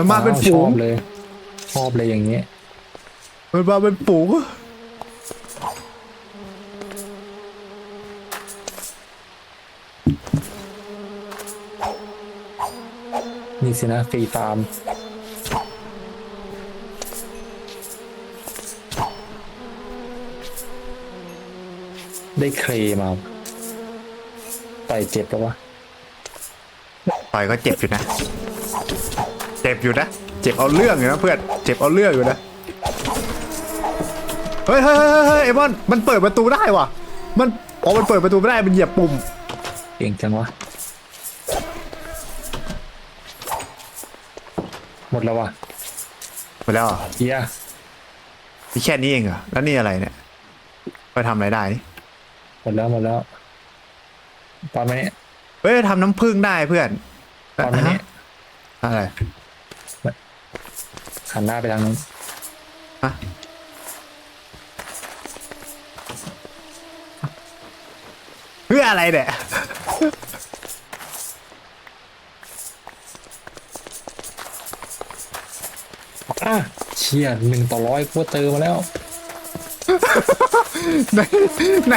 มันมาเป็นอ้วฝูชองบเลยชอบเลยอย่างเงี้ยมันมาเป็นฝูงนี่สินะฟรีฟาร์มได้เคลมาไปเจ็บแล้ววะต่อยก็เจ็บอยู่นะเจ็บอยู่นะ เจ็บเอาเรื่องอยู่นะเพื่อน เจ็บเอาเรื่องอยู่นะ เฮ้ยเฮ้ยเฮ้ยเฮ้ยเอมอนมันเปิดประตูได้ว่ะ มันอ๋อมันเปิดประตูไม่ได้ มันเหยียบปุ่ม เก่งจังวะ หมดแล้ววะหมดแล้วเหรอเฮียมีแค่นี้เองเหรอ แล้วนี่อะไรเนี่ย ไปทำอะไรได้นี่หมดแล้วหมดแล้วปอนไหมเนี่ยเฮ้ยทำน้ำผึ้งได้เพื่อนปอนไหมเนี่ยอะไร หันหน้าไปทางนู้นฮะเพื่ออะไรเนี่ย อะเชี่ยหนึ่งต่อร้อยกูเจอมาแล้ว ไหนไหน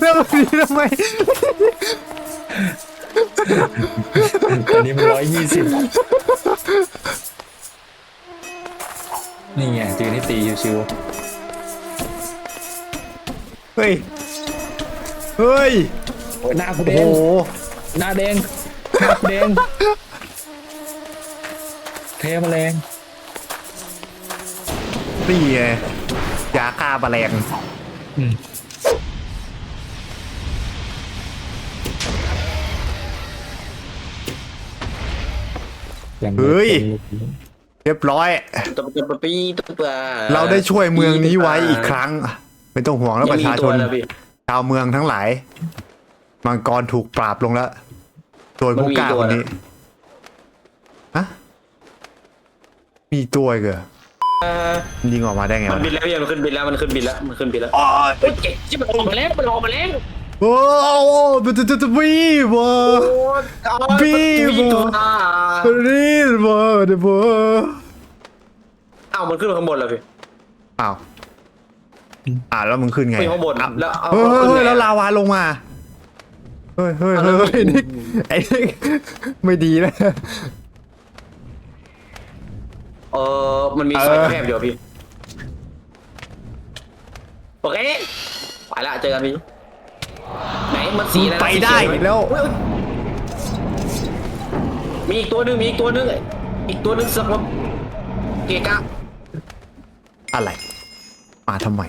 แล้วมันมีทำไมอันนี้มันร้อยยี่สิบ นี่ไงจืนให้ตีชิวเฮ้ย เฮ้ย ๆโอ้ยหน้ากูแดโอ้งโห หน้าแดงหน้ากูแดงเทมาแรงนี่ไงยาฆ่าแมลงอืมยังไม่เฮ้ยเป็นลูก เรียบร้อยตุ๊บตุ๊บปีตุ๊บอะเราได้ช่วยเมืองนี้ไว้อีกครั้งไม่ต้องห่วงแล้วประชาชนยังมีตัวแล้วพี่ชาวเมืองทั้งหลาย มังกรถูกปราบลงแล้ว โดยผู้กล้าคนนี้ฮะมีตัวอีกเหรออ่ามันยิงออกมาได้ไงมันวะบินแล้วยังมันขึ้นบินแล้วมันขึ้นบินแล้วมันขึ้นบินแล้วอ๋อเฮ้ยเจ๊ที่มันออกมาแล้วมันออกมาแล้ว โอ้โหตุ๊ตุ๊ตุ๊บีบอบีบีบตัวรีบอเดบออ้าวมันขึ้นมาข้างบนแล้วพี่ อ้าว อ่าแล้วมึงขึ้นไงขึ้นข้างบนอ้าวแล้วเอาเฮ้ยเอาขึ้นเฮ้ยไง แล้วลาวาลงมา เฮ้ยเฮ้ยเอาเฮ้แล้วยนิกไอ้นิกไม่ดีนะ เออมันมีเออซอยแคบอยู่อะพี่โอเคไปละเจอกันพี่ ไหนมันสีอะไรนะไปได้สีเขียหมแล้ว เฮ้ยมีอีกตัวหนึ่งมีอีกตัวหนึ่งอีกตัวหนึ่งสักมาเกะกะอะไร มาทำไม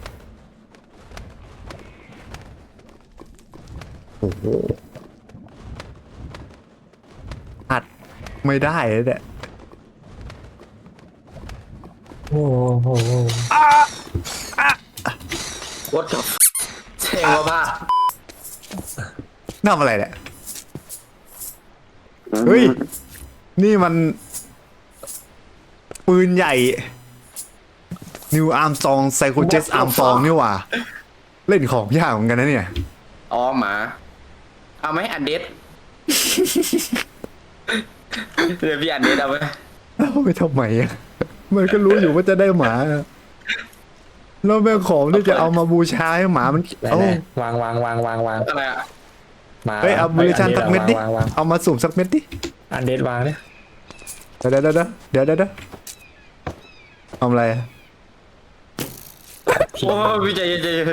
โอ้โหอัดไม่ได้เลยเนี่ยโอ้โหวัดกับเซงว่าบ้า ทำอะไรเนี่ยเฮ้ย นี่มัน ปืนใหญ่ นิวอาร์มซองไซโคเจสอาร์มซองนี่หว่า เล่นของยากเหมือนกันนะเนี่ย อ๋อหมา เอาไหมอันเดสเดี๋ยวพี่อันเดสเอาไหมเอาไปทำไมอะมันก็รู้อยู่ว่าจะได้หมา แล้วแม่งของที่จะเอามาบูชาให้หมามันไหนเอาๆวางวางวางวางวางอะไรอะมาเฮ้ยเอาบูชาสักเม็ดดิวางวางวางเอามาสุ่มสักเม็ดดิอันเดดวางเนี่ยเดี๋ยวเดี๋ยวเดี๋ยวเดี๋ยวเดี๋ยวเดี๋ยวทำอะไรอะโอ้พี่ใจเย็นใจเย็น